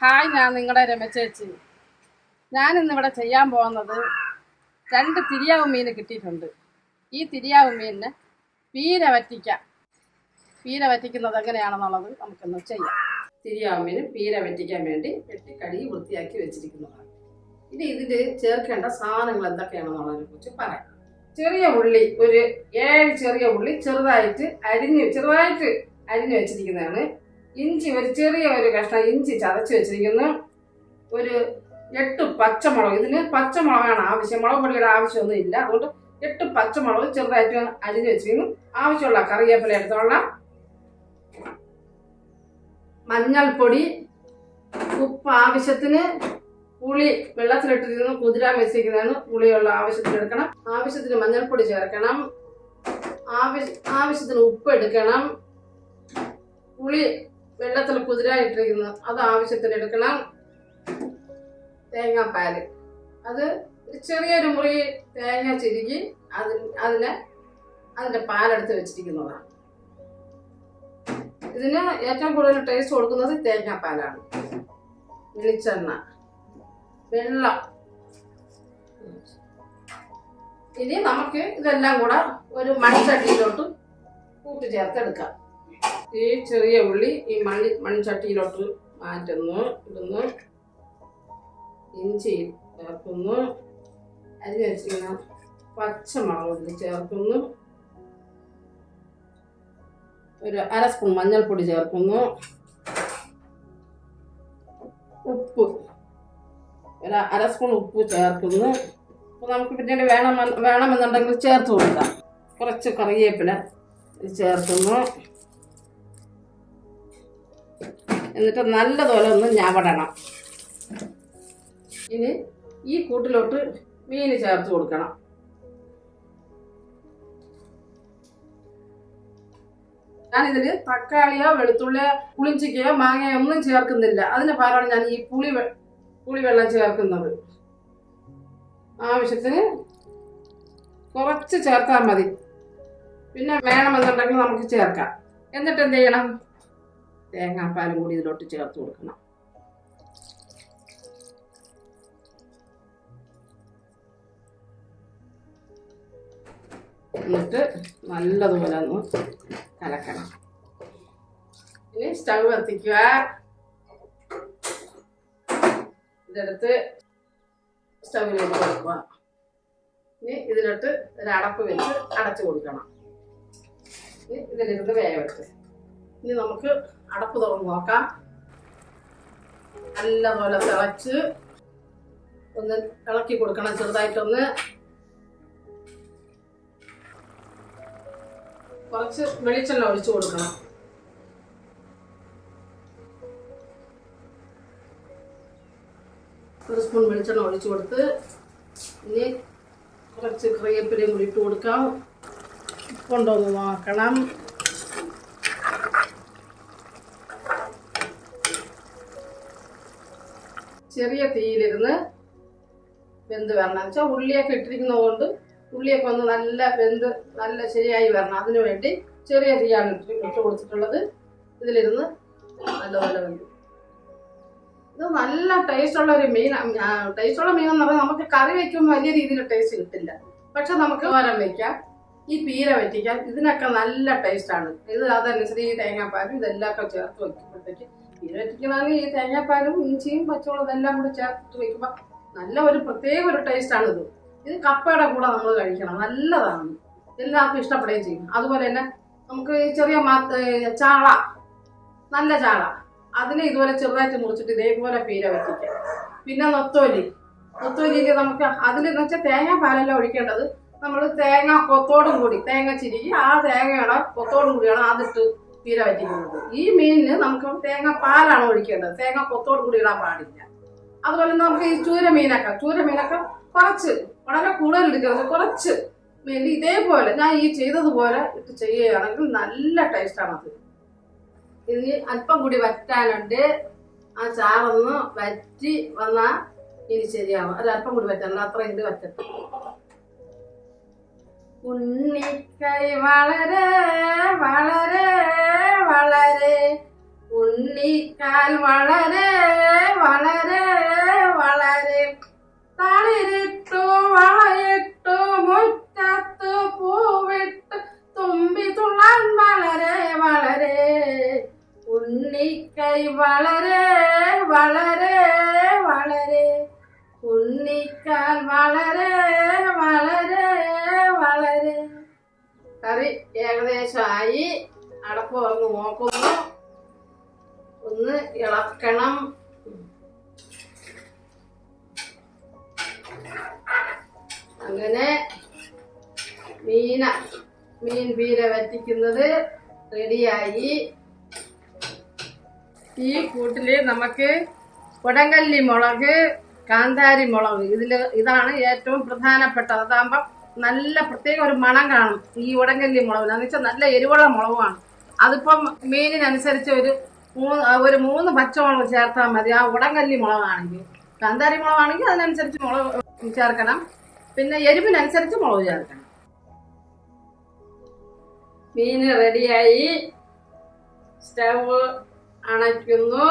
Hi ഞാൻ നിങ്ങളുടെ രമ ചേച്ചി ഞാൻ ഇന്നിവിടെ ചെയ്യാൻ പോകുന്നത് രണ്ട് തിരിയാവ് മീൻ കിട്ടിയിട്ടുണ്ട്. ഈ തിരിയാവ് മീനിന് പീര വറ്റിക്കാം. പീര വറ്റിക്കുന്നത് എങ്ങനെയാണെന്നുള്ളത് നമുക്കൊന്ന് ചെയ്യാം. തിരിയാവ് മീൻ പീര വറ്റിക്കാൻ വേണ്ടി വെട്ടി കഴുകി വൃത്തിയാക്കി വെച്ചിരിക്കുന്നതാണ്. ഇനി ഇതിൽ ചേർക്കേണ്ട സാധനങ്ങൾ എന്തൊക്കെയാണെന്നുള്ളതിനെ കുറിച്ച് പറയാം. ചെറിയ ഉള്ളി ഒരു ഏഴ് ചെറിയ ഉള്ളി ചെറുതായിട്ട് അരിഞ്ഞ് ചെറുതായിട്ട് അരിഞ്ഞ് വെച്ചിരിക്കുന്നതാണ്. ഇഞ്ചി ഒരു ചെറിയ ഒരു കഷ്ണം ഇഞ്ചി ചതച്ച് വെച്ചിരിക്കുന്നു. ഒരു എട്ട് പച്ചമുളക് ഇതിന് പച്ചമുളകാണ് ആവശ്യം. മുളക് പൊടിയുടെ ആവശ്യമൊന്നും ഇല്ല അതുകൊണ്ട് എട്ട് പച്ചമുളക് ചെറുതായിട്ട് അരിഞ്ഞ് വെച്ചിരിക്കുന്നു. ആവശ്യമുള്ള കറിവേപ്പില എടുത്തോളാം. മഞ്ഞൾപ്പൊടി ഉപ്പ് ആവശ്യത്തിന് പുളി വെള്ളത്തിലിട്ടിരുന്ന് കുതിരാൻ വെച്ചിരിക്കുന്നതാണ് പുളിയുള്ള ആവശ്യത്തിന് എടുക്കണം. ആവശ്യത്തിന് മഞ്ഞൾപ്പൊടി ചേർക്കണം. ആവശ്യ ആവശ്യത്തിന് ഉപ്പ് എടുക്കണം. പുളി വെള്ളത്തിൽ കുതിരായിട്ടിരിക്കുന്നു അത് ആവശ്യത്തിന് എടുക്കണം. തേങ്ങാപ്പാൽ അത് ചെറിയൊരു മുറി തേങ്ങ ചിരുകി അതിന് അതിന് അതിന്റെ പാലെടുത്ത് വെച്ചിരിക്കുന്നതാണ്. ഇതിന് ഏറ്റവും കൂടുതൽ ടേസ്റ്റ് കൊടുക്കുന്നത് തേങ്ങാപ്പാലാണ് വെളിച്ചെണ്ണ. വെള്ളം. ഇനി നമുക്ക് ഇതെല്ലാം കൂടെ ഒരു മൺചട്ടിയിലോട്ട് കൂട്ടിച്ചേർത്തെടുക്കാം ഈ ചെറിയ ഉള്ളി ഈ മണ്ണി മൺചട്ടിയിലോട്ട് മാറ്റുന്നു. ഇടുന്നു. ഇഞ്ചി ചേർക്കുന്നു. അരി വെച്ചിരിക്കുന്ന പച്ചമുളക് ഇതിൽ ചേർക്കുന്നു. ഒരു അര സ്പൂൺ മഞ്ഞൾപ്പൊടി ചേർക്കുന്നു. ഉപ്പ്. ഒരു അര സ്പൂൺ ഉപ്പ് ചേർക്കുന്നു. അപ്പോൾ നമുക്ക് പിന്നീട് വേണം വേണമെന്നുണ്ടെങ്കിൽ ചേർത്ത് കൊടുക്കാം. കുറച്ച് കറിവേപ്പില ചേർക്കുന്നു. എന്നിട്ട് നല്ലതുപോലെ ഒന്ന് ഞവടണം. ഇനി ഈ കൂട്ടിലോട്ട് മീൻ ചേർത്ത് കൊടുക്കണം. ഞാനിതിൽ തക്കാളിയോ വെളുത്തുള്ളിയോ പുളിഞ്ചിക്കയോ മാങ്ങയോ ഒന്നും ചേർക്കുന്നില്ല. അതിന് പകരമാണ് ഞാൻ ഈ പുളി പുളി പുളിവെള്ളം ചേർക്കുന്നത്. ആവശ്യത്തിന് കുറച്ച് ചേർത്താൽ മതി. പിന്നെ വേണമെന്നുണ്ടെങ്കിൽ നമുക്ക് ചേർക്കാം. എന്നിട്ട് എന്ത് ചെയ്യണം? തേങ്ങാപ്പാലും കൂടി ഇതിലോട്ട് ചേർത്ത് കൊടുക്കണം. എന്നിട്ട് നല്ലതുപോലെ ഒന്ന് കലക്കണം. ഇനി സ്റ്റവ് കത്തിക്കുക ഇതെടുത്ത് സ്റ്റവിലേക്ക് കൊടുക്കുക ഇനി ഇതിലോട്ട് ഒരടപ്പ് വെച്ച് അടച്ചു കൊടുക്കണം. ഇനി ഇതിലിരുന്ന് വേഗത്ത് ഇനി നമുക്ക് അടപ്പ് തുറന്ന് നോക്കാം. നല്ലപോലെ തിളച്ച് ഒന്ന് ഇളക്കി കൊടുക്കണം ചെറുതായിട്ടൊന്ന്. കുറച്ച് വെളിച്ചെണ്ണ ഒഴിച്ചു കൊടുക്കണം. ഒരു സ്പൂൺ വെളിച്ചെണ്ണ ഒഴിച്ചു കൊടുത്ത് ഇനി കുറച്ച് കറിവേപ്പിലയും കൂടി ഇട്ട് കൊടുക്കാം. കൊണ്ടുവന്ന് നോക്കണം. ചെറിയ തീയിലിരുന്ന് വെന്ത് വരണം. വെച്ചാൽ ഉള്ളിയൊക്കെ ഇട്ടിരിക്കുന്നത് കൊണ്ട് ഉള്ളിയൊക്കെ ഒന്ന് നല്ല വെന്ത് നല്ല ശരിയായി വരണം. അതിനു വേണ്ടി ചെറിയ തീയാണ് ഇട്ട് കൊടുത്തിട്ടുള്ളത്. ഇതിലിരുന്ന് നല്ലപോലെ വെന്തു. ഇത് നല്ല ടേസ്റ്റുള്ള ഒരു മീൻ ടേസ്റ്റുള്ള മീൻ എന്ന് പറഞ്ഞാൽ നമുക്ക് കറി വെക്കുമ്പോൾ വലിയ രീതിയിൽ ടേസ്റ്റ് കിട്ടില്ല. പക്ഷെ നമുക്ക് ഓരം വെക്കാം. ഈ പീര വറ്റിക്കാം ഇതിനൊക്കെ നല്ല ടേസ്റ്റാണ്. ഇത് അതനുസരിച്ച് ഈ തേങ്ങാപ്പാലും ഇതെല്ലാം ഒക്കെ ചേർത്ത് വെക്കുമ്പോഴത്തേക്ക് പീര വറ്റിക്കണമെങ്കിൽ ഈ തേങ്ങാപ്പാലും ഇഞ്ചിയും പച്ചമുളകും ഇതെല്ലാം കൂടി ചേർത്ത് വെക്കുമ്പോൾ നല്ല ഒരു പ്രത്യേക ഒരു ടേസ്റ്റാണ് ഇത്. ഇത് കപ്പയുടെ കൂടെ നമ്മൾ കഴിക്കണം നല്ലതാണ്. എല്ലാവർക്കും ഇഷ്ടപ്പെടുകയും ചെയ്യും. അതുപോലെ തന്നെ നമുക്ക് ചെറിയ ചാള നല്ല ചാള. അതിനെ ഇതുപോലെ ചെറുതായിട്ട് മുറിച്ചിട്ട് ഇതേപോലെ പീര വറ്റിക്കാം പിന്നെ നൊത്തോലി. നൊത്തോലിയിൽ നമുക്ക് അതിലെന്ന് വെച്ചാൽ തേങ്ങ പാലല്ല ഒഴിക്കേണ്ടത്. നമ്മൾ തേങ്ങ കൊത്തോടും കൂടി തേങ്ങ ചിരിക്കുക ആ തേങ്ങയുടെ കൊത്തോടും കൂടിയാണ് അതിട്ട് പീര വറ്റിക്കുന്നത് ഈ മീനിന് നമുക്ക് തേങ്ങ പാലാണ് ഒഴിക്കേണ്ടത്. തേങ്ങ കൊത്തോട് കൂടി ഇടാൻ പാടില്ല. അതുപോലെ നമുക്ക് ഈ ചൂര മീനൊക്കെ ചൂര മീനൊക്കെ കുറച്ച് വളരെ കൂടുതൽ എടുക്കരുത്. കുറച്ച് മീൻ ഇതേപോലെ ഞാൻ ഈ ചെയ്തതുപോലെ ഇട്ട് ചെയ്യുകയാണെങ്കിൽ നല്ല ടേസ്റ്റാണത് ഇത് അല്പം കൂടി വറ്റാനുണ്ട്. ആ ചാറൊന്ന് വറ്റി വന്നാൽ ഇനി ശരിയാവും. അല്പം കൂടി വറ്റാനുണ്ട് അത്ര ഇത് വറ്റട്ടെ. ഉണ്ണിക്കൈ വളരെ വളരെ വളരെ. ഉണ്ണിക്കാൽ വളരെ വളരെ വളരെ. തളിരിട്ടു വളയിട്ടു മുറ്റത്തു പൂവിട്ടു തുമ്പി തുള്ളാൻ വളരെ വളരെ. ഉണ്ണിക്കൈ വളരെ വളരെ വളരെ. ഉണ്ണിക്കാൽ വളരെ വളരെ. വളരെ കറി ഏകദേശമായി അടപ്പ് തുറന്ന് നോക്കുന്നു. ഒന്ന് ഇളക്കണം. അങ്ങനെ മീന മീൻ പീര വറ്റിക്കുന്നത് റെഡിയായി. ഈ കൂട്ടിൽ നമുക്ക് കൊടങ്കല്ലി മുളക് കാന്താരി മുളക്. ഇതിൽ ഇതാണ് ഏറ്റവും പ്രധാനപ്പെട്ടത്. അതാകുമ്പം നല്ല പ്രത്യേക ഒരു മണം കാണും. ഈ ഉടങ്കല്ലി മുളകിന് എന്ന് വെച്ചാൽ നല്ല എരിവുള്ള മുളകുമാണ്. അതിപ്പം മീനിനനുസരിച്ച് ഒരു മൂന്ന് ഒരു മൂന്ന് പച്ചമുളക് ചേർത്താൽ മതി. ആ ഉടങ്കല്ലി മുളകാണെങ്കിൽ. കാന്താരി മുളകാണെങ്കിൽ അതിനനുസരിച്ച് മുളക് ചേർക്കണം. പിന്നെ എരിവിനനുസരിച്ച് മുളക് ചേർക്കണം. മീൻ റെഡിയായി. സ്റ്റവ് അണയ്ക്കുന്നു.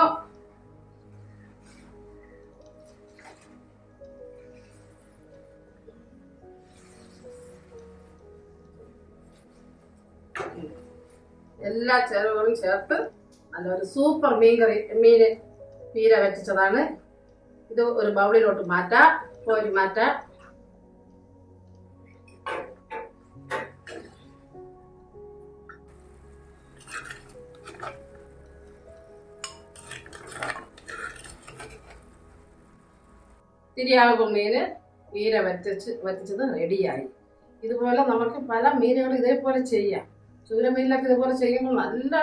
എല്ലാ ചേരുവകളും ചേർത്ത് നല്ലൊരു സൂപ്പർ മീൻ കറി മീൻ പീര വറ്റിച്ചതാണ് ഇത് ഒരു ബൗളിലോട്ട് മാറ്റാം കോരി മാറ്റാം. തിരിയാകും മീന് പീര വറ്റിച്ച് വറ്റിച്ചത് റെഡിയായി ഇതുപോലെ നമുക്ക് പല മീനുകൾ ഇതേപോലെ ചെയ്യാം. ചൂരമീനിലൊക്കെ ഇതുപോലെ ചെയ്യുമ്പോൾ നല്ല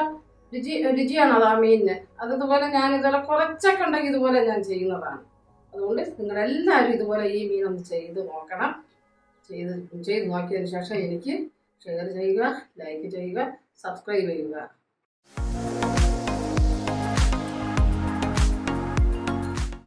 രുചി രുചിയാണ് അത് ആ മീനിന്. അതുപോലെ ഞാൻ ഇതുപോലെ കുറച്ചൊക്കെ ഉണ്ടെങ്കിൽ ഇതുപോലെ ഞാൻ ചെയ്യുന്നതാണ്. അതുകൊണ്ട് നിങ്ങളെല്ലാവരും ഇതുപോലെ ഈ മീൻ ഒന്ന് ചെയ്ത് നോക്കണം. ചെയ്ത് ചെയ്ത് നോക്കിയതിന് ശേഷം എനിക്ക് ഷെയർ ചെയ്യുക ലൈക്ക് ചെയ്യുക സബ്സ്ക്രൈബ് ചെയ്യുക.